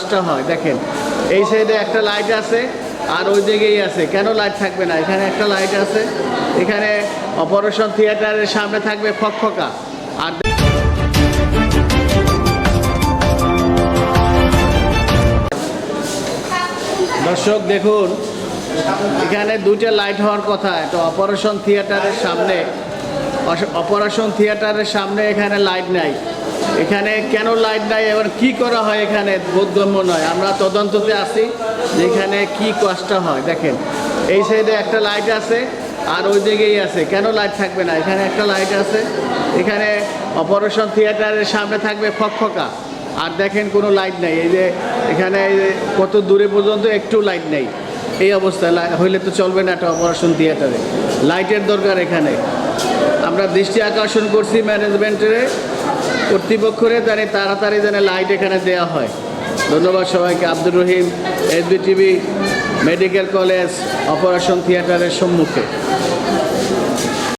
কাজটা হয়, দেখেন। এই সাইডে একটা লাইট আছে আর ওই দিকেই আছে। কেন লাইট থাকবে না? এখানে একটা লাইট আছে। এখানে অপারেশন থিয়েটারের সামনে থাকবে ফকফকা আর দর্শক, দেখুন, এখানে দুইটা লাইট হওয়ার কথা। একটা অপারেশন থিয়েটারের সামনে অপারেশন থিয়েটারের সামনে এখানে লাইট নাই। এখানে কেন লাইট নাই, এবার কি করা হয় এখানে? বোধগম্য নয়। আমরা তদন্ততে আসি এখানে কি কাজটা হয়। দেখেন, এই সাইডে একটা লাইট আছে আর ওই দিকেই আছে। কেন লাইট থাকবে না? এখানে একটা লাইট আছে। এখানে অপারেশন থিয়েটারের সামনে থাকবে ফকফকা। আর দেখেন কোনো লাইট নেই। এই যে এখানে কত দূরে পর্যন্ত একটু লাইট নেই। এই অবস্থায় হইলে তো চলবে না একটা অপারেশন থিয়েটারে লাইটের দরকার এখানে। আমরা দৃষ্টি আকর্ষণ করছি ম্যানেজমেন্টের কর্তৃপক্ষরে জানি তাড়াতাড়ি যেন লাইট এখানে দেওয়া হয়। ধন্যবাদ সবাইকে। Abdur Rahim SB TV medical college operation থিয়েটারের সম্মুখে।